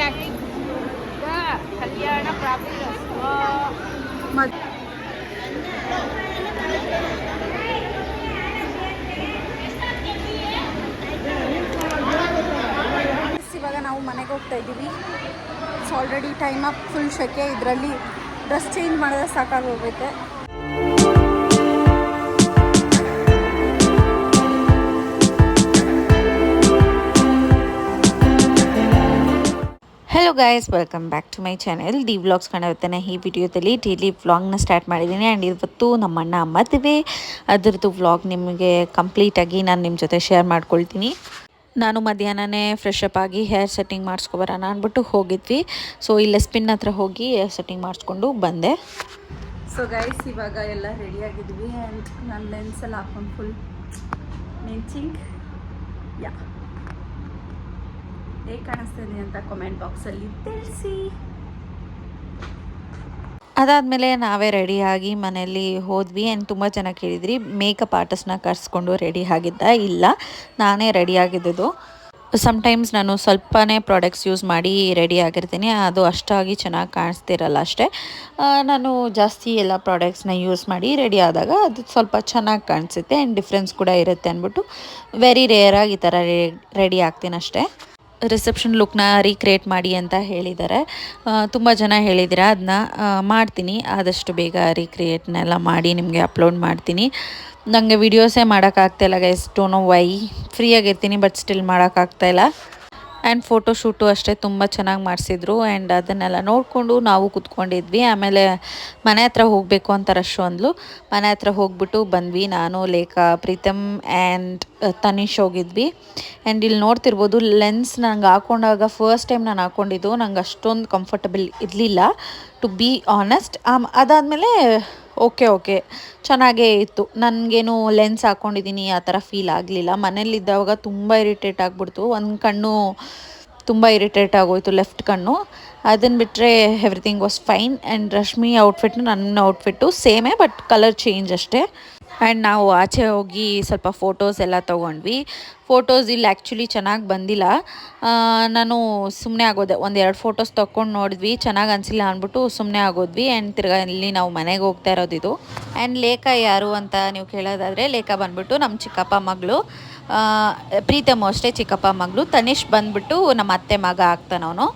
ಆಗಿ ಕಲ್ಯಾಣ ಪ್ರಾಪ್ತಿ ಇವಾಗ ನಾವು ಮನೆಗೆ ಹೋಗ್ತಾ ಇದ್ದೀವಿ. It's already time up full ಶೆಕೆ. ಇದರಲ್ಲಿ ಡ್ರೆಸ್ ಚೇಂಜ್ ಮಾಡಿದ್ರೆ ಸಾಕಾಗಿ hello guys welcome back to my channel the vlogs ಕಾಣಿರುತ್ತೇನೆ ಈ ವಿಡಿಯೋದಲ್ಲಿ ಡೈಲಿ ವ್ಲಾಗ್ನ ಸ್ಟಾರ್ಟ್ ಮಾಡಿದ್ದೀನಿ. ಆ್ಯಂಡ್ ಇವತ್ತು ನಮ್ಮ ಅಣ್ಣ ಮದುವೆ. ಅದರದ್ದು ವ್ಲಾಗ್ ನಿಮಗೆ ಕಂಪ್ಲೀಟಾಗಿ ನಾನು ನಿಮ್ಮ ಜೊತೆ ಶೇರ್ ಮಾಡ್ಕೊಳ್ತೀನಿ. ನಾನು ಮಧ್ಯಾಹ್ನನೇ ಫ್ರೆಶ್ ಅಪ್ ಆಗಿ ಹೇರ್ ಸೆಟ್ಟಿಂಗ್ ಮಾಡಿಸ್ಕೊಬರೋಣ ಅಂದ್ಬಿಟ್ಟು ಹೋಗಿದ್ವಿ. ಸೊ ಇಲ್ಲಿ ಸ್ಪಿನ್ ಹತ್ರ ಹೋಗಿ ಹೇರ್ ಸೆಟ್ಟಿಂಗ್ ಮಾಡಿಸ್ಕೊಂಡು ಬಂದೆ. ಸೊ ಗೈಸ್ ಇವಾಗ ಎಲ್ಲ ರೆಡಿ ಆಗಿದ್ವಿ. ಆ್ಯಂಡ್ ನಾನು ಲೆನ್ಸ್ ಎಲ್ಲ ಹಾಕೊಂಡು ಫುಲ್ ಮಿಂಚಿಂಗ್ ಯಾ ಹೇಗೆ ಕಾಣಿಸ್ತಿದೆ ಅಂತ ಕಾಮೆಂಟ್ ಬಾಕ್ಸಲ್ಲಿ ತಿಳಿಸಿ. ಅದಾದಮೇಲೆ ನಾವೇ ರೆಡಿಯಾಗಿ ಮನೆಯಲ್ಲಿ ಹೋದ್ವಿ. ಆ್ಯಂಡ್ ತುಂಬ ಜನ ಕೇಳಿದ್ರಿ ಮೇಕಪ್ ಆರ್ಟಿಸ್ಟ್ನ ಕರೆಸ್ಕೊಂಡು ರೆಡಿ ಆಗಿದ್ದ? ಇಲ್ಲ, ನಾನೇ ರೆಡಿ ಆಗಿದ್ದು ಸಮ್ಟೈಮ್ಸ್ ನಾನು ಸ್ವಲ್ಪನೇ ಪ್ರಾಡಕ್ಟ್ಸ್ ಯೂಸ್ ಮಾಡಿ ರೆಡಿ ಆಗಿರ್ತೀನಿ. ಅದು ಅಷ್ಟಾಗಿ ಚೆನ್ನಾಗಿ ಕಾಣಿಸ್ತಿರಲ್ಲ ಅಷ್ಟೇ. ನಾನು ಜಾಸ್ತಿ ಎಲ್ಲ ಪ್ರಾಡಕ್ಟ್ಸ್ನ ಯೂಸ್ ಮಾಡಿ ರೆಡಿ ಆದಾಗ ಅದು ಸ್ವಲ್ಪ ಚೆನ್ನಾಗಿ ಕಾಣಿಸುತ್ತೆ. ಆ್ಯಂಡ್ ಡಿಫ್ರೆನ್ಸ್ ಕೂಡ ಇರುತ್ತೆ ಅಂದ್ಬಿಟ್ಟು ವೆರಿ ರೇರಾಗಿ ಈ ಥರ ರೆಡಿ ಆಗ್ತೀನಿ ಅಷ್ಟೇ ರಿಸೆಪ್ಷನ್ ಲುಕ್ನ ರೀಕ್ರಿಯೇಟ್ ಮಾಡಿ ಅಂತ ಹೇಳಿದ್ದಾರೆ. ತುಂಬ ಜನ ಹೇಳಿದ್ದೀರಾ ಅದನ್ನ ಮಾಡ್ತೀನಿ. ಆದಷ್ಟು ಬೇಗ ರೀಕ್ರಿಯೇಟ್ನೆಲ್ಲ ಮಾಡಿ ನಿಮಗೆ ಅಪ್ಲೋಡ್ ಮಾಡ್ತೀನಿ. ನನಗೆ ವೀಡಿಯೋಸೇ ಮಾಡೋಕ್ಕಾಗ್ತಾಯಿಲ್ಲ ಗೈಸ್ ನೋ ವೈ ಫ್ರೀಯಾಗಿರ್ತೀನಿ ಬಟ್ ಸ್ಟಿಲ್ ಮಾಡೋಕ್ಕಾಗ್ತಾಯಿಲ್ಲ ಆ್ಯಂಡ್ ಫೋಟೋಶೂಟು ಅಷ್ಟೇ ತುಂಬ ಚೆನ್ನಾಗಿ ಮಾಡಿಸಿದ್ರು. ಆ್ಯಂಡ್ ಅದನ್ನೆಲ್ಲ ನೋಡಿಕೊಂಡು ನಾವು ಕೂತ್ಕೊಂಡಿದ್ವಿ. ಆಮೇಲೆ ಮನೆ ಹತ್ರ ಹೋಗಬೇಕು ಅಂತ ರಶ್ ಅಂದ್ಲು. ಮನೆ ಹತ್ರ ಹೋಗ್ಬಿಟ್ಟು ಬಂದ್ವಿ. ನಾನು, ಲೇಖಾ, ಪ್ರೀತಮ್ ಆ್ಯಂಡ್ ತನಿಷ್ ಹೋಗಿದ್ವಿ. ಆ್ಯಂಡ್ ಇಲ್ಲಿ ನೋಡ್ತಿರ್ಬೋದು ಲೆನ್ಸ್ ನಂಗೆ ಹಾಕೊಂಡಾಗ ಫಸ್ಟ್ ಟೈಮ್ ನಾನು ಹಾಕ್ಕೊಂಡಿದ್ದು ನಂಗೆ ಅಷ್ಟೊಂದು ಕಂಫರ್ಟಬಲ್ ಇರಲಿಲ್ಲ. ಟು ಬಿ ಆನೆಸ್ಟ್ ಅದಾದಮೇಲೆ ಓಕೆ ಓಕೆ. ಚೆನ್ನಾಗೇ ಇತ್ತು. ನನಗೇನು ಲೆನ್ಸ್ ಹಾಕ್ಕೊಂಡಿದ್ದೀನಿ ಆ ಥರ ಫೀಲ್ ಆಗಲಿಲ್ಲ. ಮನೇಲಿದ್ದಾಗ ತುಂಬ ಇರಿಟೇಟ್ ಆಗಿಬಿಡ್ತು. ಒಂದು ಕಣ್ಣು ತುಂಬ ಇರಿಟೇಟ್ ಆಗೋಯ್ತು ಲೆಫ್ಟ್ ಕಣ್ಣು. ಅದನ್ನು ಬಿಟ್ಟರೆ everything was fine and Rashmi ಔಟ್ಫಿಟ್ನು ನನ್ನ ಔಟ್ಫಿಟ್ಟು ಸೇಮೇ ಬಟ್ ಕಲರ್ ಚೇಂಜ್ ಅಷ್ಟೇ. ಆ್ಯಂಡ್ ನಾವು ಆಚೆ ಹೋಗಿ ಸ್ವಲ್ಪ ಫೋಟೋಸ್ ಎಲ್ಲ ತೊಗೊಂಡ್ವಿ. ಫೋಟೋಸ್ ಇಲ್ಲಿ ಆ್ಯಕ್ಚುಲಿ ಚೆನ್ನಾಗಿ ಬಂದಿಲ್ಲ. ನಾನು ಸುಮ್ಮನೆ ಆಗೋದೆ, ಒಂದು ಎರಡು ಫೋಟೋಸ್ ತೊಗೊಂಡು ನೋಡಿದ್ವಿ. ಚೆನ್ನಾಗಿ ಅನಿಸಿಲ್ಲ ಅಂದ್ಬಿಟ್ಟು ಸುಮ್ಮನೆ ಆಗೋದ್ವಿ. ಆ್ಯಂಡ್ ತಿರ್ಗಾ ಇಲ್ಲಿ ನಾವು ಮನೆಗೆ ಹೋಗ್ತಾ ಇರೋದಿದು ಆ್ಯಂಡ್ ಲೇಖ ಯಾರು ಅಂತ ನೀವು ಕೇಳೋದಾದರೆ, ಲೇಖ ಬಂದುಬಿಟ್ಟು ನಮ್ಮ ಚಿಕ್ಕಪ್ಪ ಮಗಳು. ಪ್ರೀತಮ್ಮ ಅಷ್ಟೇ ಚಿಕ್ಕಪ್ಪ ಮಗಳು. ತನಿಷ್ ಬಂದುಬಿಟ್ಟು ನಮ್ಮ ಅತ್ತೆ ಮಗ ಆಗ್ತಾನವನು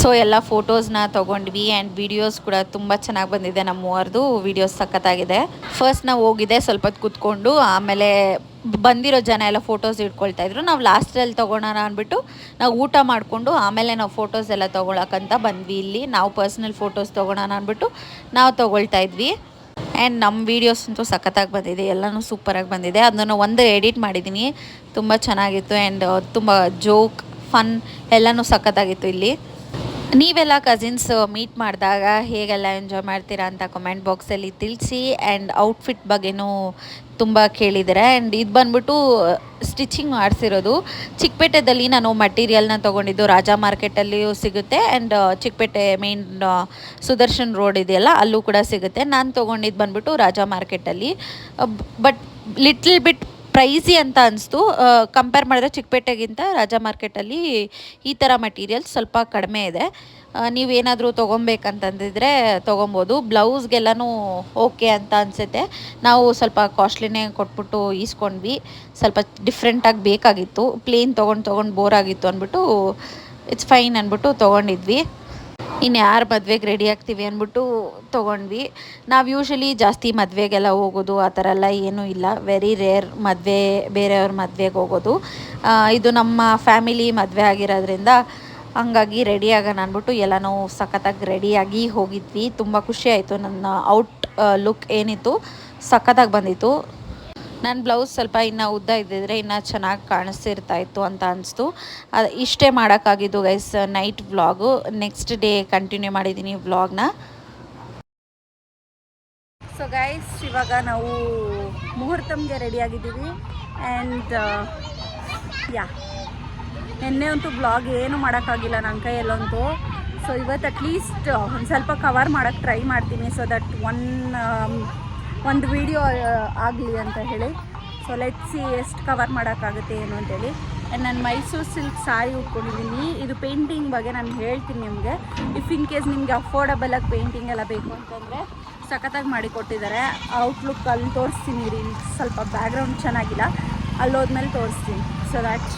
ಸೊ ಎಲ್ಲ ಫೋಟೋಸ್ನ ತೊಗೊಂಡ್ವಿ ಆ್ಯಂಡ್ ವಿಡಿಯೋಸ್ ಕೂಡ ತುಂಬ ಚೆನ್ನಾಗಿ ಬಂದಿದೆ ನಮ್ಮ ಮೂವರದು ವಿಡಿಯೋಸ್ ಸಖತ್ತಾಗಿದೆ. ಫಸ್ಟ್ ನಾವು ಹೋಗಿದ್ದೆ ಸ್ವಲ್ಪ ಹೊತ್ತು ಕೂತ್ಕೊಂಡು, ಆಮೇಲೆ ಬಂದಿರೋ ಜನ ಎಲ್ಲ ಫೋಟೋಸ್ ಇಟ್ಕೊಳ್ತಾ ಇದ್ರು. ನಾವು ಲಾಸ್ಟಲ್ಲಿ ತೊಗೊಳೋಣ ಅಂದ್ಬಿಟ್ಟು ನಾವು ಊಟ ಮಾಡಿಕೊಂಡು, ಆಮೇಲೆ ನಾವು ಫೋಟೋಸ್ ಎಲ್ಲ ತೊಗೊಳಕ್ಕಂತ ಬಂದ್ವಿ ಇಲ್ಲಿ. ನಾವು ಪರ್ಸ್ನಲ್ ಫೋಟೋಸ್ ತೊಗೊಳೋಣ ಅಂದ್ಬಿಟ್ಟು ನಾವು ತೊಗೊಳ್ತಾ ಇದ್ವಿ. ಆ್ಯಂಡ್ ನಮ್ಮ ವೀಡಿಯೋಸ್ ಅಂತೂ ಸಖತ್ತಾಗಿ ಬಂದಿದೆ. ಎಲ್ಲನೂ ಸೂಪರಾಗಿ ಬಂದಿದೆ. ಅದನ್ನು ಒಂದು ಎಡಿಟ್ ಮಾಡಿದ್ದೀನಿ ತುಂಬ ಚೆನ್ನಾಗಿತ್ತು ಆ್ಯಂಡ್ ತುಂಬ ಜೋಕ್ ಫನ್ ಎಲ್ಲನೂ ಸಖತ್ತಾಗಿತ್ತು ಇಲ್ಲಿ. ನೀವೆಲ್ಲ ಕಸಿನ್ಸ್ ಮೀಟ್ ಮಾಡಿದಾಗ ಹೇಗೆಲ್ಲ ಎಂಜಾಯ್ ಮಾಡ್ತೀರಾ ಅಂತ ಕಮೆಂಟ್ ಬಾಕ್ಸಲ್ಲಿ ತಿಳಿಸಿ ಆ್ಯಂಡ್ ಔಟ್ಫಿಟ್ ಬಗ್ಗೆನೂ ತುಂಬ ಕೇಳಿದ್ದಾರೆ. ಆ್ಯಂಡ್ ಇದು ಬಂದ್ಬಿಟ್ಟು ಸ್ಟಿಚಿಂಗ್ ಮಾಡಿಸಿರೋದು. ಚಿಕ್ಕಪೇಟೆದಲ್ಲಿ ನಾನು ಮಟೀರಿಯಲ್ನ ತೊಗೊಂಡಿದ್ದು ರಾಜಾ ಮಾರ್ಕೆಟಲ್ಲಿಯೂ ಸಿಗುತ್ತೆ and Chikkapete main Sudarshan road ಇದೆಯಲ್ಲ, ಅಲ್ಲೂ ಕೂಡ ಸಿಗುತ್ತೆ. ನಾನು ತೊಗೊಂಡಿದ್ದು ಬಂದ್ಬಿಟ್ಟು ರಾಜಾ ಮಾರ್ಕೆಟಲ್ಲಿ ಬಟ್ ಲಿಟ್ಲ್ ಬಿಟ್ ಪ್ರೈಸಿ ಅಂತ ಅನಿಸ್ತು. ಕಂಪೇರ್ ಮಾಡಿದ್ರೆ ಚಿಕ್ಕಪೇಟೆಗಿಂತ ರಾಜಾ ಮಾರ್ಕೆಟಲ್ಲಿ ಈ ಥರ ಮಟೀರಿಯಲ್ ಸ್ವಲ್ಪ ಕಡಿಮೆ ಇದೆ. ನೀವೇನಾದರೂ ತೊಗೊಬೇಕಂತಂದಿದ್ರೆ ತೊಗೊಬೋದು. ಬ್ಲೌಸ್ಗೆಲ್ಲನೂ ಓಕೆ ಅಂತ ಅನಿಸುತ್ತೆ. ನಾವು ಸ್ವಲ್ಪ ಕಾಸ್ಟ್ಲಿನೇ ಕೊಟ್ಬಿಟ್ಟು ಈಸ್ಕೊಂಡ್ವಿ. ಸ್ವಲ್ಪ ಡಿಫ್ರೆಂಟಾಗಿ ಬೇಕಾಗಿತ್ತು. ಪ್ಲೇನ್ ತೊಗೊಂಡು ತೊಗೊಂಡು ಬೋರ್ ಆಗಿತ್ತು ಅಂದ್ಬಿಟ್ಟು ಇಟ್ಸ್ ಫೈನ್ ಅಂದ್ಬಿಟ್ಟು ತೊಗೊಂಡಿದ್ವಿ. ಇನ್ನು ಯಾರು ಮದ್ವೆಗೆ ರೆಡಿ ಆಗ್ತೀವಿ ಅಂದ್ಬಿಟ್ಟು ತೊಗೊಂಡ್ವಿ. ನಾವು ಯೂಶಲಿ ಜಾಸ್ತಿ ಮದುವೆಗೆಲ್ಲ ಹೋಗೋದು, ಆ ಥರ ಎಲ್ಲ ಏನೂ ಇಲ್ಲ. ವೆರಿ ರೇರ್ ಮದುವೆ, ಬೇರೆಯವ್ರ ಮದುವೆಗೆ ಹೋಗೋದು. ಇದು ನಮ್ಮ ಫ್ಯಾಮಿಲಿ ಮದುವೆ ಆಗಿರೋದ್ರಿಂದ ಹಂಗಾಗಿ ರೆಡಿ ಆಗೋಣ ಅಂದ್ಬಿಟ್ಟು ಎಲ್ಲನೂ ಸಖತ್ತಾಗಿ ರೆಡಿಯಾಗಿ ಹೋಗಿದ್ವಿ. ತುಂಬ ಖುಷಿ ಆಯಿತು ನನ್ನ ಔಟ್ ಲುಕ್ ಏನಿತ್ತು, ಸಖತ್ತಾಗಿ ಬಂದಿತ್ತು. ನನ್ನ ಬ್ಲೌಸ್ ಸ್ವಲ್ಪ ಇನ್ನು ಉದ್ದ ಇದ್ದಿದ್ರೆ ಇನ್ನೂ ಚೆನ್ನಾಗಿ ಕಾಣಿಸ್ತಿರ್ತಾ ಇತ್ತು ಅಂತ ಅನಿಸ್ತು. ಅದು ಇಷ್ಟೇ ಮಾಡೋಕ್ಕಾಗಿದ್ದು guys night vlog next day continue ಮಾಡಿದ್ದೀನಿ ವ್ಲಾಗ್ನ ಸೊ ಗೈಸ್ ಇವಾಗ ನಾವು ಮುಹೂರ್ತಮ್ಗೆ ರೆಡಿಯಾಗಿದ್ದೀವಿ ಆ್ಯಂಡ್ ಯಾ ನಿನ್ನೆ ಅಂತೂ ಬ್ಲಾಗ್ ಏನು ಮಾಡೋಕ್ಕಾಗಿಲ್ಲ ನನ್ನ ಕೈಯಲ್ಲಂತೂ ಸೊ ಇವತ್ತು ಅಟ್ಲೀಸ್ಟ್ ಒಂದು ಸ್ವಲ್ಪ ಕವರ್ ಮಾಡೋಕ್ಕೆ ಟ್ರೈ ಮಾಡ್ತೀನಿ. ಸೊ ದಟ್ ಒನ್ ಒಂದು ವಿಡಿಯೋ ಆಗಲಿ ಅಂತ ಹೇಳಿ. ಸೊ ಸಿ ಎಷ್ಟು ಕವರ್ ಮಾಡೋಕ್ಕಾಗುತ್ತೆ ಏನು ಅಂತೇಳಿ ಆ್ಯಂಡ್ ನಾನು ಮೈಸೂರು ಸಿಲ್ಕ್ ಸಾರಿ ಉಟ್ಕೊಂಡಿದ್ದೀನಿ. ಇದು ಪೇಂಟಿಂಗ್ ಬಗ್ಗೆ ನಾನು ಹೇಳ್ತೀನಿ ನಿಮಗೆ. ಇಫ್ ಇನ್ ಕೇಸ್ ನಿಮಗೆ ಅಫೋರ್ಡಬಲಾಗಿ ಪೇಂಟಿಂಗ್ ಎಲ್ಲ ಬೇಕು ಅಂತಂದರೆ ಸಖತ್ತಾಗಿ ಮಾಡಿ ಕೊಟ್ಟಿದ್ದಾರೆ. ಔಟ್ಲುಕ್ ಅಲ್ಲಿ ತೋರಿಸ್ತೀನಿ ರೀ. ಸ್ವಲ್ಪ ಬ್ಯಾಕ್ಗ್ರೌಂಡ್ ಚೆನ್ನಾಗಿಲ್ಲ. ಅಲ್ಲಿ ಹೋದ್ಮೇಲೆ ತೋರಿಸ್ತೀನಿ. ಸೊ ದ್ಯಾಟ್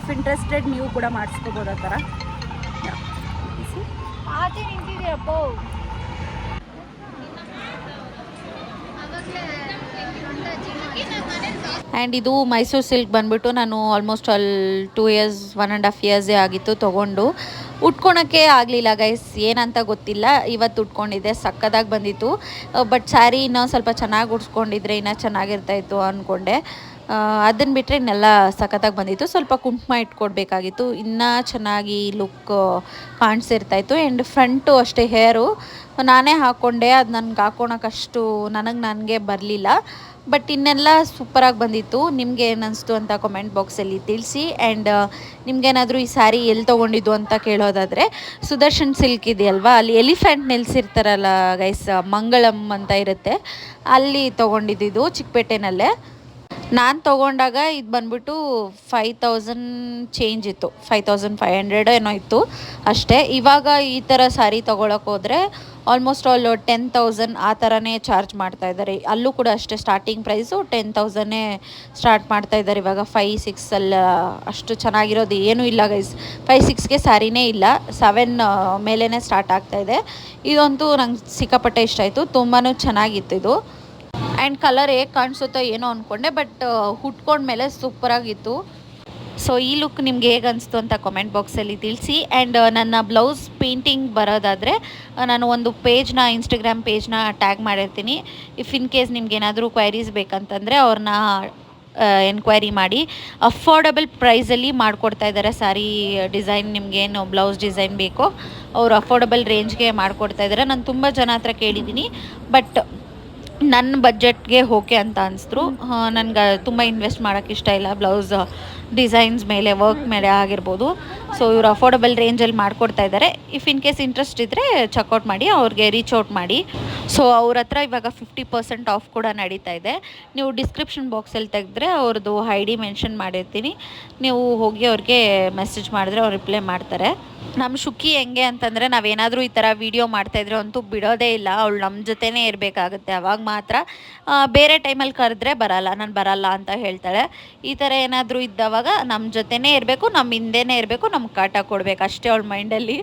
ಇಫ್ ಇಂಟ್ರೆಸ್ಟೆಡ್ ನೀವು ಕೂಡ ಮಾಡಿಸ್ಕೋಬೋದು ಆ ಥರ ಆಚೆ ನಿಂತಿದೆಯಪ್ಪ ಆ್ಯಂಡ್ ಇದು ಮೈಸೂರು ಸಿಲ್ಕ್ ಬಂದುಬಿಟ್ಟು ನಾನು almost all two years one and half ಇಯರ್ಸೇ ಆಗಿತ್ತು ತೊಗೊಂಡು. ಉಟ್ಕೊಳಕ್ಕೆ ಆಗಲಿಲ್ಲ ಗೈಸ್ ಏನಂತ ಗೊತ್ತಿಲ್ಲ. ಇವತ್ತು ಉಟ್ಕೊಂಡಿದ್ದೆ, ಸಕ್ಕದಾಗಿ ಬಂದಿತ್ತು. ಬಟ್ ಸ್ಯಾರಿ ಇನ್ನೂ ಸ್ವಲ್ಪ ಚೆನ್ನಾಗಿ ಉಡ್ಸ್ಕೊಂಡಿದ್ರೆ ಇನ್ನೂ ಚೆನ್ನಾಗಿರ್ತಾಯಿತ್ತು ಅಂದ್ಕೊಂಡೆ ಅದನ್ನು ಬಿಟ್ಟರೆ ಇನ್ನೆಲ್ಲ ಸಖತ್ತಾಗಿ ಬಂದಿತ್ತು. ಸ್ವಲ್ಪ ಕುಂಕುಮ ಇಟ್ಕೊಡ್ಬೇಕಾಗಿತ್ತು. ಇನ್ನೂ ಚೆನ್ನಾಗಿ ಲುಕ್ ಕಾಣಿಸಿರ್ತಾಯಿತ್ತು ಆ್ಯಂಡ್ ಫ್ರಂಟು ಅಷ್ಟೇ ಹೇರು ನಾನೇ ಹಾಕ್ಕೊಂಡೆ ಅದು ನನಗೆ ಹಾಕ್ಕೊಳಕ್ಕಷ್ಟು ನನಗೆ ನನಗೆ ಬರಲಿಲ್ಲ. ಬಟ್ ಇನ್ನೆಲ್ಲ ಸೂಪರಾಗಿ ಬಂದಿತ್ತು. ನಿಮಗೆ ಏನಿಸ್ತು ಅಂತ ಕಮೆಂಟ್ ಬಾಕ್ಸಲ್ಲಿ ತಿಳಿಸಿ. ಆ್ಯಂಡ್ ನಿಮಗೇನಾದರೂ ಈ ಸ್ಯಾರಿ ಎಲ್ಲಿ ತೊಗೊಂಡಿದ್ದು ಅಂತ ಕೇಳೋದಾದರೆ, ಸುದರ್ಶನ್ ಸಿಲ್ಕ್ ಇದೆಯಲ್ವಾ? ಅಲ್ಲಿ ಎಲಿಫೆಂಟ್ ನೆಲೆಸಿರ್ತಾರಲ್ಲ ಗೈಸ್ ಮಂಗಳಂ ಅಂತ ಇರುತ್ತೆ. ಅಲ್ಲಿ ತೊಗೊಂಡಿದ್ದು ಚಿಕ್ಕಪೇಟೆನಲ್ಲೇ. ನಾನು ತೊಗೊಂಡಾಗ ಇದು ಬಂದ್ಬಿಟ್ಟು ಫೈವ್ ತೌಸಂಡ್ ಚೇಂಜ್ ಇತ್ತು. ಫೈವ್ ತೌಸಂಡ್ ಫೈವ್ ಹಂಡ್ರೆಡ್ ಏನೋ ಇತ್ತು ಅಷ್ಟೇ. ಇವಾಗ ಈ ಥರ ಸ್ಯಾರಿ ತೊಗೊಳಕ್ಕೆ ಹೋದರೆ ಆಲ್ಮೋಸ್ಟ್ ಆಲ್ ಟೆನ್ ತೌಸಂಡ್ ಆ ಥರನೇ ಚಾರ್ಜ್ ಮಾಡ್ತಾ ಇದ್ದಾರೆ. ಅಲ್ಲೂ ಕೂಡ ಅಷ್ಟೇ ಸ್ಟಾರ್ಟಿಂಗ್ ಪ್ರೈಸು ಟೆನ್ ತೌಸಂಡೇ ಸ್ಟಾರ್ಟ್ ಮಾಡ್ತಾ ಇದ್ದಾರೆ. ಇವಾಗ ಫೈ ಸಿಕ್ಸಲ್ಲ ಅಷ್ಟು ಚೆನ್ನಾಗಿರೋದು ಏನೂ ಇಲ್ಲ ಗೈಸ್ ಫೈ ಸಿಕ್ಸ್ಗೆ ಸ್ಯಾರಿನೇ ಇಲ್ಲ. ಸೆವೆನ್ ಮೇಲೇ ಸ್ಟಾರ್ಟ್ ಆಗ್ತಾ ಇದೆ. ಇದಂತೂ ನಂಗೆ ಸಿಕ್ಕಾಪಟ್ಟೆ ಇಷ್ಟ ಆಯಿತು. ತುಂಬಾ ಚೆನ್ನಾಗಿತ್ತು ಇದು. ಆ್ಯಂಡ್ ಕಲರ್ ಹೇಗೆ ಕಾಣಿಸುತ್ತೋ ಏನೋ ಅಂದ್ಕೊಂಡೆ ಬಟ್ ಹುಟ್ಕೊಂಡ್ಮೇಲೆ ಸೂಪರಾಗಿತ್ತು ಸೊ ಈ ಲುಕ್ ನಿಮ್ಗೆ ಹೇಗೆ ಅನಿಸ್ತು ಅಂತ ಕಮೆಂಟ್ ಬಾಕ್ಸಲ್ಲಿ ತಿಳಿಸಿ. ಆ್ಯಂಡ್ ನನ್ನ ಬ್ಲೌಸ್ ಪೇಂಟಿಂಗ್ ಬರೋದಾದರೆ ನಾನು ಒಂದು ಪೇಜ್ನ ಇನ್ಸ್ಟಾಗ್ರಾಮ್ ಪೇಜ್ನ ಟ್ಯಾಗ್ ಮಾಡಿರ್ತೀನಿ. ಇಫ್ ಇನ್ ಕೇಸ್ ನಿಮ್ಗೆ ಏನಾದರೂ ಕ್ವೈರೀಸ್ ಬೇಕಂತಂದರೆ ಅವ್ರನ್ನ ಎನ್ಕ್ವೈರಿ ಮಾಡಿ. ಅಫೋರ್ಡಬಲ್ ಪ್ರೈಸಲ್ಲಿ ಮಾಡಿಕೊಡ್ತಾ ಇದ್ದಾರೆ ಸ್ಯಾರಿ ಡಿಸೈನ್ ನಿಮಗೇನು ಬ್ಲೌಸ್ ಡಿಸೈನ್ ಬೇಕೋ, ಅವರು ಅಫೋರ್ಡಬಲ್ ರೇಂಜ್ಗೆ ಮಾಡಿಕೊಡ್ತಾ ಇದ್ದಾರೆ ನಾನು ತುಂಬ ಜನ ಹತ್ರ ಕೇಳಿದ್ದೀನಿ ಬಟ್ ನನ್ನ ಬಜೆಟ್ಗೆ ಓಕೆ ಅಂತ ಅನಿಸ್ತು ನನಗೆ ತುಂಬ ಇನ್ವೆಸ್ಟ್ ಮಾಡೋಕ್ಕೆ ಇಷ್ಟ ಇಲ್ಲ. ಬ್ಲೌಸ್ ಡಿಸೈನ್ಸ್ ಮೇಲೆ, ವರ್ಕ್ ಮೇಲೆ ಆಗಿರ್ಬೋದು. ಸೊ ಇವರು ಅಫೋರ್ಡಬಲ್ ರೇಂಜಲ್ಲಿ ಮಾಡಿಕೊಡ್ತಾ ಇದ್ದಾರೆ ಇಫ್ ಇನ್ ಕೇಸ್ ಇಂಟ್ರೆಸ್ಟ್ ಇದ್ದರೆ ಚೆಕ್ಔಟ್ ಮಾಡಿ, ಅವ್ರಿಗೆ ರೀಚ್ ಔಟ್ ಮಾಡಿ. ಸೊ ಅವ್ರ ಹತ್ರ ಇವಾಗ ಫಿಫ್ಟಿ ಪರ್ಸೆಂಟ್ ಆಫ್ ಕೂಡ ನಡೀತಾ ಇದೆ. ನೀವು ಡಿಸ್ಕ್ರಿಪ್ಷನ್ ಬಾಕ್ಸಲ್ಲಿ ತೆಗೆದ್ರೆ ಅವ್ರದ್ದು ಐ ಡಿ ಮೆನ್ಷನ್ ಮಾಡಿರ್ತೀನಿ. ನೀವು ಹೋಗಿ ಅವ್ರಿಗೆ ಮೆಸೇಜ್ ಮಾಡಿದ್ರೆ ಅವ್ರು ರಿಪ್ಲೈ ಮಾಡ್ತಾರೆ. ನಮ್ಮ ಶುಕಿ ಹೆಂಗೆ ಅಂತಂದರೆ ನಾವೇನಾದರೂ ಈ ಥರ ವೀಡಿಯೋ ಮಾಡ್ತಾಯಿದ್ರೆ ಅಂತೂ ಬಿಡೋದೇ ಇಲ್ಲ. ಅವಳು ನಮ್ಮ ಜೊತೆನೇ ಇರಬೇಕಾಗುತ್ತೆ. ಅವಾಗ ಮಾತ್ರ ಬೇರೆ ಟೈಮಲ್ಲಿ ಕರೆದ್ರೆ ಬರಲ್ಲ. ನಾನು ಬರಲ್ಲ ಅಂತ ಹೇಳ್ತಾಳೆ. ಈ ಥರ ಏನಾದರೂ ಇದ್ದವಾಗ ನಮ್ಮ ಜೊತೆನೇ ಇರಬೇಕು ನಮ್ಮ ಹಿಂದೆನೇ ಇರಬೇಕು ನಮ್ಗೆ ಕಾಟ ಕೊಡಬೇಕು ಅಷ್ಟೇ ಅವಳ ಮೈಂಡಲ್ಲಿ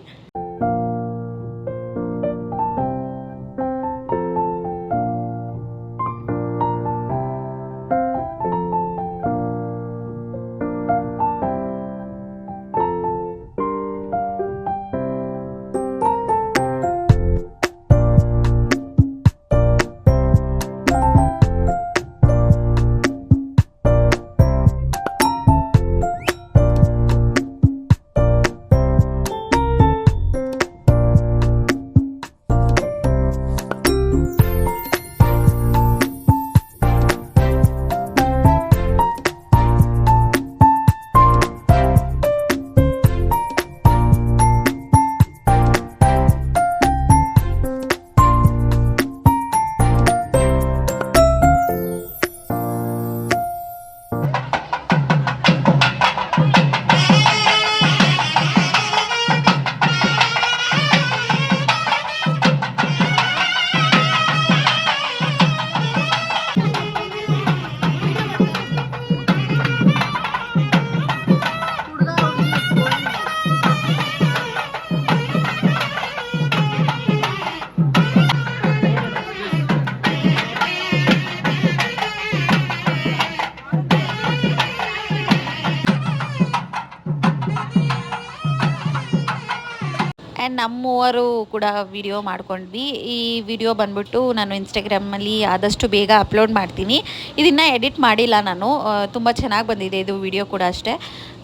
ಆ್ಯಂಡ್ ನಮ್ಮ ಮೂವರು ಕೂಡ ವಿಡಿಯೋ ಮಾಡ್ಕೊಂಡ್ವಿ. ಈ ವಿಡಿಯೋ ಬಂದ್ಬಿಟ್ಟು ನಾನು ಇನ್ಸ್ಟಾಗ್ರಾಮಲ್ಲಿ ಆದಷ್ಟು ಬೇಗ ಅಪ್ಲೋಡ್ ಮಾಡ್ತೀನಿ. ಇದನ್ನು ಎಡಿಟ್ ಮಾಡಿಲ್ಲ ನಾನು. ತುಂಬ ಚೆನ್ನಾಗಿ ಬಂದಿದೆ ಇದು ವಿಡಿಯೋ ಕೂಡ ಅಷ್ಟೇ.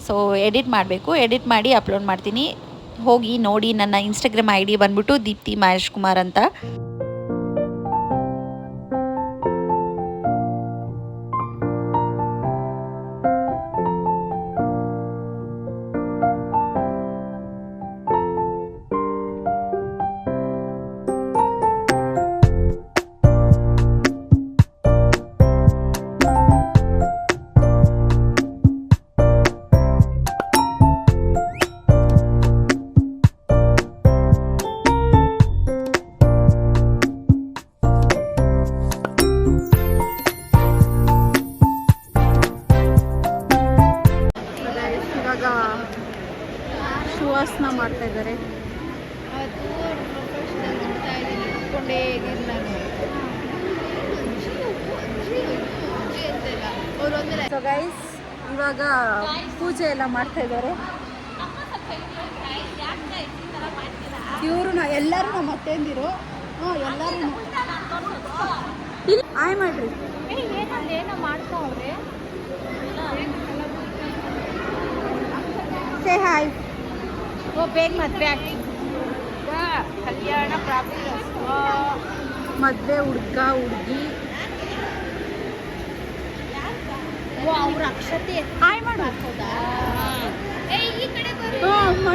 ಸೊ ಎಡಿಟ್ ಮಾಡಬೇಕು. ಎಡಿಟ್ ಮಾಡಿ ಅಪ್ಲೋಡ್ ಮಾಡ್ತೀನಿ. ಹೋಗಿ ನೋಡಿ ನನ್ನ ಇನ್ಸ್ಟಾಗ್ರಾಮ್ ಐ ಡಿ ಬಂದ್ಬಿಟ್ಟು ದೀಪ್ತಿ ಮಹೇಶ್ ಕುಮಾರ್ ಅಂತ. ಮಾಡ್ತಾ ಇದ್ದಾರೆ. ಇವರು ಎಲ್ಲರೂ ನಮ್ಮ ಅತ್ತೆಂದಿರು. ಹ್ಞೂ ಎಲ್ಲರೂ ಆಯ್ ಮಾಡ್ರಿ. ಸೇ ಹಾಯ್ ಓ ಬೇಗ ಮದ್ವೆ ಆಗ್ತಿ ಕಲ್ಯಾಣ ಪ್ರಾಪ್ತಿ ಮದುವೆ ಹುಡ್ಗ ಹುಡುಗಿ ಓ ಅವ್ರ ಅಕ್ಷತೆ ಆಯ್ ಮಾಡು. ಹೌದಾ ಏ ಈ ಕಡೆ ಬರು ಹ್ಞೂ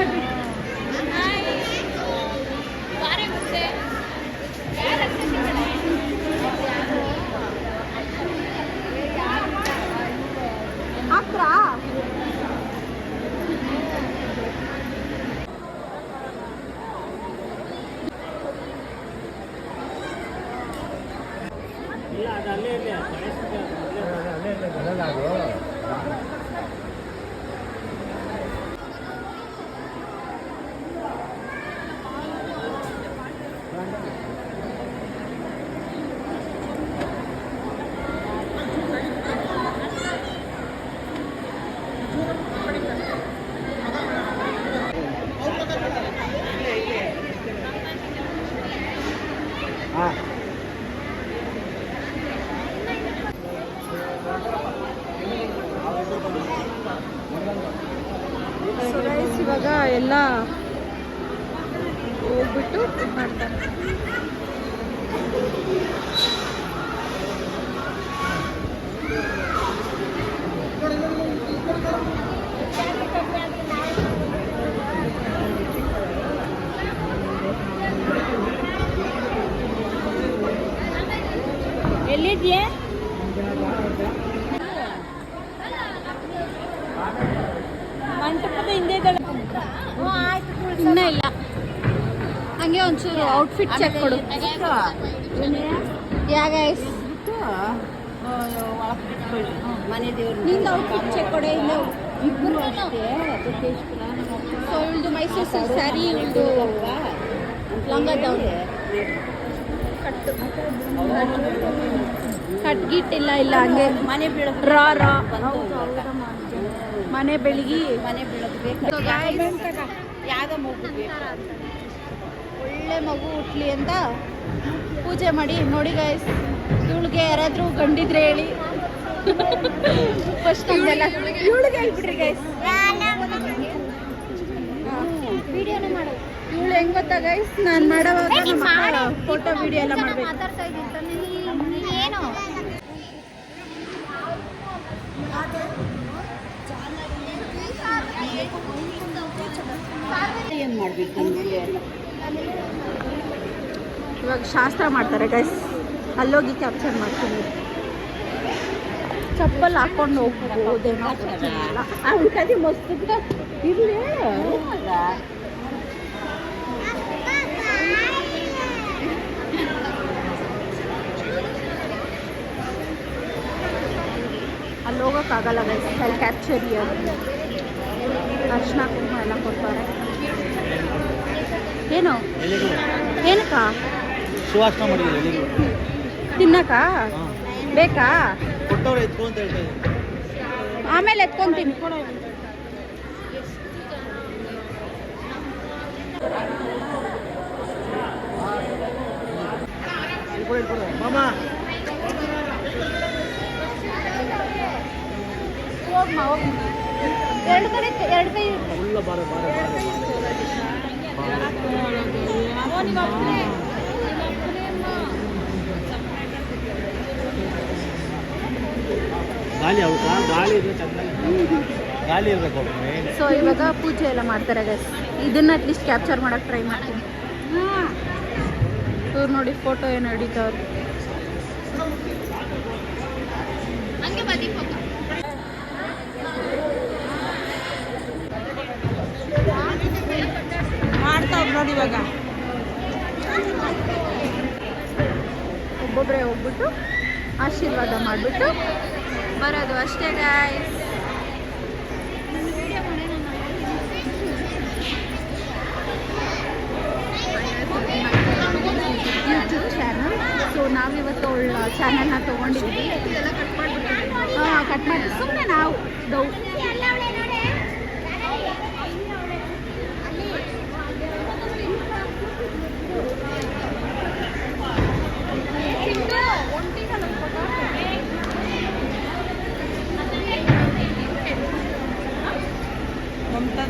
ಬಾರೆ ಮುಂದೆ. ಯಾರ ಅಕ್ಷತೆ 这个咱俩得了。ಇನ್ನ ಇಲ್ಲ ಹಂಗೆ ಒಂಚೂರು ಔಟ್ಫಿಟ್ ಚೆಕ್ ಕೊಡು ಯಾ ಗೈಸ್ ಮನೆ ಔಟ್ಫಿಟ್ ಚೆಕ್ ಕೊಡೆ ಇಲ್ಲ ಮೈಸೂರು ಇಲ್ಲ ಹಂಗೆ ಮನೆ ರಾ ರಾ ಮನೆ ಬೆಳಗಿ ಮನೆ ಬೆಳಗ್ಗೆ ಬೇಕು. ಮಗು ಬೇಕು? ಒಳ್ಳೆ ಮಗು ಹುಟ್ಲಿ ಅಂತ ಪೂಜೆ ಮಾಡಿ. ನೋಡಿ ಗಾಯ್ಸ್ ಇವಳಿಗೆ ಯಾರಾದ್ರೂ ಗಂಡಿದ್ರೆ ಹೇಳಿ. ಫಸ್ಟ್ ನಮ್ದೆಲ್ಲ ಇವಳಿಗೆ ಹೇಳ್ಬಿಟ್ರಿ ಗೈಸ್ ವಿಡಿಯೋನೇ ಮಾಡೋದು. ಇವಳು ಹೆಂಗ್ ಗೊತ್ತಾ ಗೈಸ್ ನಾನು ಮಾಡೋವಾಗ ಫೋಟೋ ವಿಡಿಯೋ ಎಲ್ಲ ಮಾಡ್ಬೇಕು. ಮಾತಾಡ್ತಾ ಇದ್ದೀನಿ ತಾನೇ ನೀನು ಏನು ಏನು ಮಾಡ್ಬೇಕು ಇವಾಗ ಶಾಸ್ತ್ರ ಮಾಡ್ತಾರೆ ಗೈಸ್ ಅಲ್ಲೋಗಿ ಕ್ಯಾಪ್ಚರ್ ಮಾಡ್ತೀನಿ. ಚಪ್ಪಲ್ ಹಾಕೊಂಡು ಹೋಗ್ಬೋದೇನೋ. ಅಂಕದಿ ಮಸ್ತ್ ಅಲ್ಲಿ ಹೋಗೋಕ್ಕಾಗಲ್ಲ ಗೈಸ್ ಅಲ್ಲಿ ಕ್ಯಾಪ್ಚರ್ ಅರ್ಶಿನ ಕುಂಕುಮ ಎಲ್ಲ ಕೊಡ್ತಾರೆ. ಏನು? ಏನಕ್ಕ? ಸುವಾಸನ ಮಾಡಿದ್ರು ತಿನ್ನಕ್ಕ? ಬೇಕಾ? ಕೊಟ್ಟವ್ರು ಎತ್ಕೊ ಅಂತ ಹೇಳ್ತಾ ಇದ್ದೀನಿ ಆಮೇಲೆ ಎತ್ಕೊಂತೀನಿ. ಮಾಮ. ಹೋಗ್ಮ ಹೋಗ್ಮ. ಎರಡು ಕಡೆ ಎರಡು ಕೈ ಉಳ್ಳ ಬಾರ ಬಾರ ಗಾಳಿ ಗಾಳಿ ಚೆನ್ನಾಗಿ ಗಾಳಿ ಇರಬೇಕು ಸೊ ಇವಾಗ ಪೂಜೆ ಎಲ್ಲ ಮಾಡ್ತಾರೆ ಗೈಸ್ ಇದನ್ನ ಅಟ್ಲೀಸ್ಟ್ ಕ್ಯಾಪ್ಚರ್ ಮಾಡಕ್ ಟ್ರೈ ಮಾಡ್ತೀನಿ. ಇವ್ರು ನೋಡಿ ಫೋಟೋ ಏನು ಹಿಡಿತಾವ್ರು ಇವಾಗ? ಒಬ್ಬೊಬ್ಬರೇ ಹೋಗ್ಬಿಟ್ಟು ಆಶೀರ್ವಾದ ಮಾಡಿಬಿಟ್ಟು ಬರೋದು ಅಷ್ಟೇ ಗಾಯ್ಸ್ ಯೂಟ್ಯೂಬ್ ಚಾನಲ್ ಸೊ ನಾವಿವತ್ತು ಅವಳ ಚಾನಲ್ನ ತೊಗೊಂಡಿದ್ವಿ ಹಾಂ ಕಟ್ ಮಾಡಿ ಸುಮ್ಮನೆ ನಾವು ಡೌ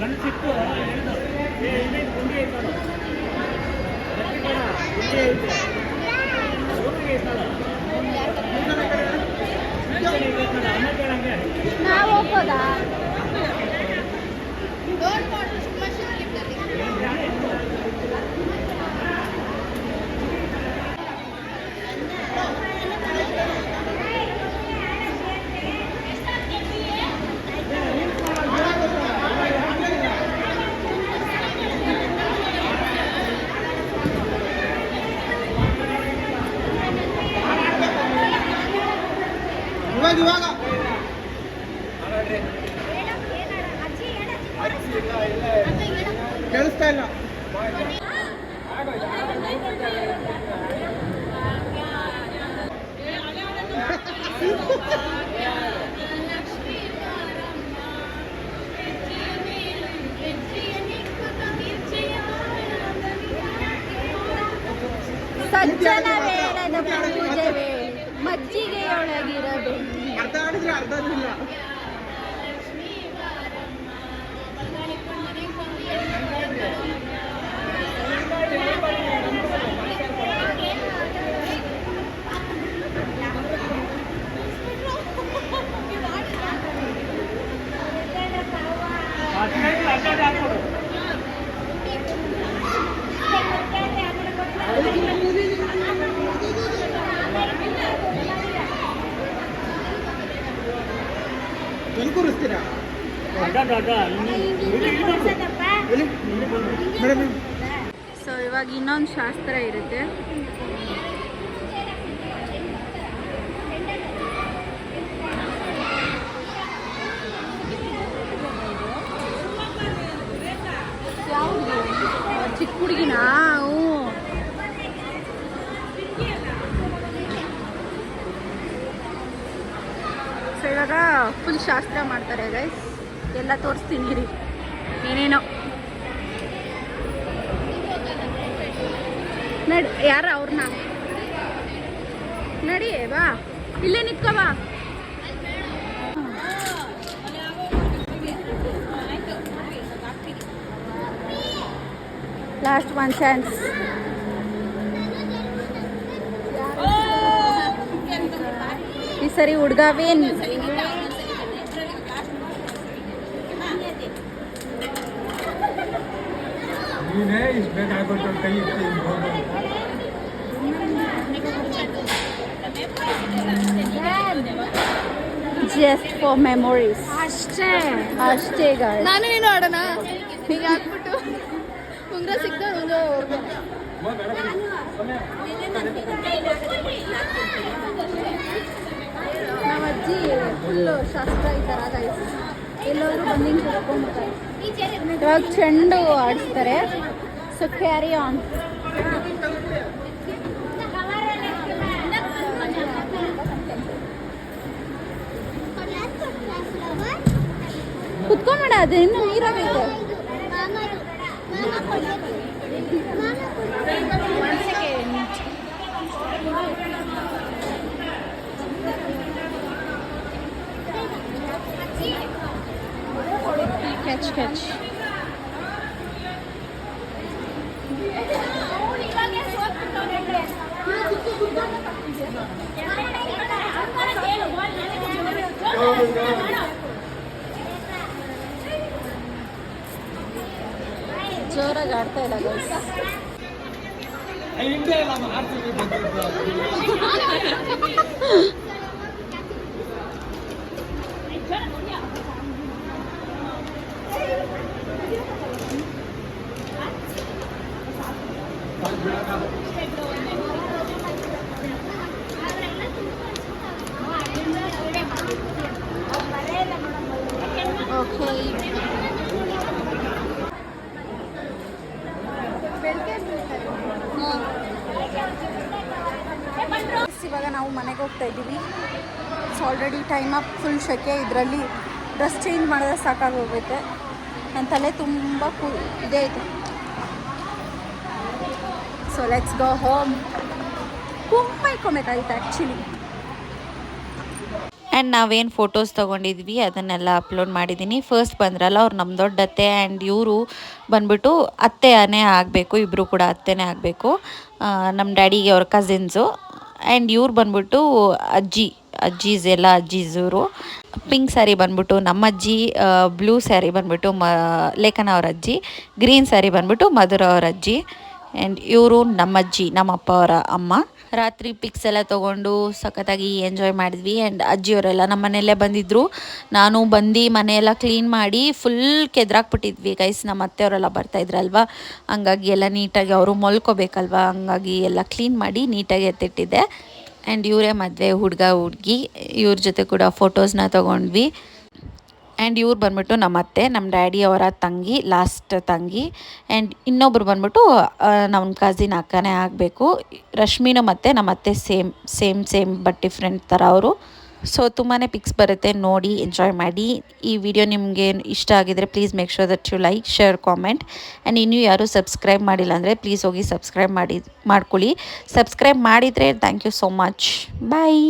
ಗಣಸಿಟ್ಟು ಗುಂಡಿ ಕೇಳಿಸ್ತಾ ಇಲ್ಲ ಸಜ್ಜನ ವೇಳದ ಪೂಜೆ ವೇಳೆ ಮಜ್ಜಿಗೆಯೊಳಗಿರಬೇಕು ಅರ್ಧ ಆಡಿದ್ರೆ ಅರ್ಧ ಇಲ್ಲ ಸೊ ಇವಾಗ ಇನ್ನೊಂದು ಶಾಸ್ತ್ರ ಇರುತ್ತೆ. ಚಿಕ್ಕ ಹುಡುಗಿನ? ಸೊ ಇವಾಗ ಫುಲ್ ಶಾಸ್ತ್ರ ಮಾಡ್ತಾರೆ ಗೈಸ್ ಎಲ್ಲ ತೋರಿಸ್ತೀನಿ ರೀ. ಏನೇನೋ. ನಡಿ, ಯಾರ ಅವ್ರನ್ನ? ನಡಿ, ಬಾ. ಇಲ್ಲೇ ನಿತ್ಕೋ ಲಾಸ್ಟ್ ಒನ್ ಚಾನ್ಸ್ ಈ ಸರಿ ಹುಡ್ಗಾವೇನ್ ನೀನೇ ಇಷ್ಟು ಬೇಕಾಗ್ಬಿಟ್ಟು ಕೈ ಇಟ್ಟು ಜಸ್ಟ್ ಫಾರ್ ಮೆಮೊರೀಸ್ ಅಷ್ಟೇ. ಅಷ್ಟೇ guys. ನಾನು ನೀನು ಆಡೋಣ? ಹೀಗೆ ಹಾಕ್ಬಿಟ್ಟು ಉಂಗ್ರ ಸಿಗ್ತಾ ಉಂಗ್ರ ನಮ್ಮ ಅಜ್ಜಿ ಫುಲ್ಲು ಶಾಸ್ತ್ರ ಈ ಥರ ಗೈಸ್ ಎಲ್ಲರೂ ಬಂದು ಹಿಂಗೆ ಕುತ್ಕೊಂಡ್ಬಿಡ್ತಾರೆ ಇವಾಗ ಚೆಂಡು ಆಡಿಸ್ತಾರೆ. ಸೊ ಕ್ಯಾರಿ ಆನ್ ಕುತ್ಕೊಂಬೇಡ ಅದು ಇನ್ನೂ ನೀರಾಗೈತೆ ಕ್ಯಾಚ್ catch. ಜೋರಾಗಿ ಆಡ್ತಾ ಇಲ್ಲ ಗೈಸ್ ಹಿಂದೆ ಎಲ್ಲ ಮಾಡ್ತೀವಿ ಓಕೆ ಇವಾಗ ನಾವು ಮನೆಗೆ ಹೋಗ್ತಾ ಇದ್ದೀವಿ ಇಟ್ಸ್ ಆಲ್ರೆಡಿ ಟೈಮ್ ಶೆಕೆ ಇದರಲ್ಲಿ ಡ್ರೆಸ್ ಚೇಂಜ್ ಮಾಡಿದ್ರೆ ಸಾಕಾಗಿ ಹೋಗುತ್ತೆ ನನ್ನ ತಲೆ ತುಂಬ ಕೂ ಇದೇ ಐತೆ ಸೊ ಲೆಟ್ಸ್ ಗೋ ಹೋಮ್ ಕುಂಪ ಇಟ್ಕೊಬೇಕಾಗಿತ್ತು ಆ್ಯಕ್ಚುಲಿ ಆ್ಯಂಡ್ ನಾವೇನು ಫೋಟೋಸ್ ತೊಗೊಂಡಿದ್ವಿ, ಅದನ್ನೆಲ್ಲ ಅಪ್ಲೋಡ್ ಮಾಡಿದ್ದೀನಿ. ಫಸ್ಟ್ ಬಂದ್ರಲ್ಲ, ಅವ್ರು ನಮ್ಮ ದೊಡ್ಡ ಅತ್ತೆ ಆ್ಯಂಡ್ ಇವರು ಬಂದ್ಬಿಟ್ಟು ಅತ್ತೆಯೇ ಆಗಬೇಕು ಇಬ್ಬರು ಕೂಡ ಅತ್ತೆನೇ ಆಗಬೇಕು. ನಮ್ಮ ಡ್ಯಾಡಿಗೆ ಅವ್ರ ಕಸಿನ್ಸು ಆ್ಯಂಡ್ ಇವ್ರು ಬಂದ್ಬಿಟ್ಟು ಅಜ್ಜಿ, ಅಜ್ಜೀಸ್ ಎಲ್ಲ ಅಜ್ಜೀಸ್ ಇವರು ಪಿಂಕ್ ಸ್ಯಾರಿ ಬಂದ್ಬಿಟ್ಟು ನಮ್ಮ ಅಜ್ಜಿ ಬ್ಲೂ ಸ್ಯಾರಿ ಬಂದ್ಬಿಟ್ಟು ಮ, ಲೇಖನ ಅವ್ರ ಅಜ್ಜಿ ಗ್ರೀನ್ ಸ್ಯಾರಿ ಬಂದ್ಬಿಟ್ಟು ಮಧುರ ಅವ್ರ ಅಜ್ಜಿ. ಆ್ಯಂಡ್ ಇವರು ನಮ್ಮ ಅಜ್ಜಿ ನಮ್ಮ ಅಪ್ಪ ಅವರ ಅಮ್ಮ. ರಾತ್ರಿ ಪಿಕ್ಸ್ ಎಲ್ಲ ತೊಗೊಂಡು ಸಖತ್ತಾಗಿ ಎಂಜಾಯ್ ಮಾಡಿದ್ವಿ. ಆ್ಯಂಡ್ ಅಜ್ಜಿಯವರೆಲ್ಲ ನಮ್ಮ ಮನೆಯಲ್ಲೇ ಬಂದಿದ್ದರು ನಾನು ಬಂದು ಮನೆಯೆಲ್ಲ ಕ್ಲೀನ್ ಮಾಡಿ ಫುಲ್ ಕೆದ್ರಾಕ್ಬಿಟ್ಟಿದ್ವಿ. ಗೈಸ್ ನಮ್ಮ ಅತ್ತೆಯವರೆಲ್ಲ ಬರ್ತಾಯಿದ್ರಲ್ವ ಹಂಗಾಗಿ ಎಲ್ಲ ನೀಟಾಗಿ ಅವರು ಮೊಲ್ಕೋಬೇಕಲ್ವ? ಹಂಗಾಗಿ ಎಲ್ಲ ಕ್ಲೀನ್ ಮಾಡಿ ನೀಟಾಗಿ ಎತ್ತಿಟ್ಟಿದ್ದೆ. ಆ್ಯಂಡ್ ಇವರೇ ಮದುವೆ ಹುಡುಗ ಹುಡುಗಿ. ಇವ್ರ ಜೊತೆ ಕೂಡ ಫೋಟೋಸ್ನ ತೊಗೊಂಡ್ವಿ. ಆ್ಯಂಡ್ ಇವ್ರು ಬಂದುಬಿಟ್ಟು ನಮ್ಮ ಅತ್ತೆ, ನಮ್ಮ ಡ್ಯಾಡಿ, ಅವರ ತಂಗಿ ಲಾಸ್ಟ್ ತಂಗಿ. ಆ್ಯಂಡ್ ಇನ್ನೊಬ್ರು ಬಂದುಬಿಟ್ಟು ನಮ್ಮ ಕಸಿನ್ ಅಕ್ಕನೇ ಆಗಬೇಕು. ರಶ್ಮಿನೂ ಮತ್ತು ನಮ್ಮ ಅತ್ತೆ same same same but different ಥರ ಅವರು. ಸೊ ತುಂಬಾ ಪಿಕ್ಸ್ ಬರುತ್ತೆ, ನೋಡಿ ಎಂಜಾಯ್ ಮಾಡಿ. ಈ ವಿಡಿಯೋ ನಿಮಗೆ ಇಷ್ಟ ಆಗಿದರೆ please make sure that you like share comment and ಇನ್ನೂ ಯಾರೂ ಸಬ್ಸ್ಕ್ರೈಬ್ ಮಾಡಿಲ್ಲ ಅಂದರೆ ಪ್ಲೀಸ್ ಹೋಗಿ ಸಬ್ಸ್ಕ್ರೈಬ್ ಮಾಡಿ, ಮಾಡ್ಕೊಳ್ಳಿ. ಸಬ್ಸ್ಕ್ರೈಬ್ ಮಾಡಿದರೆ thank you so much bye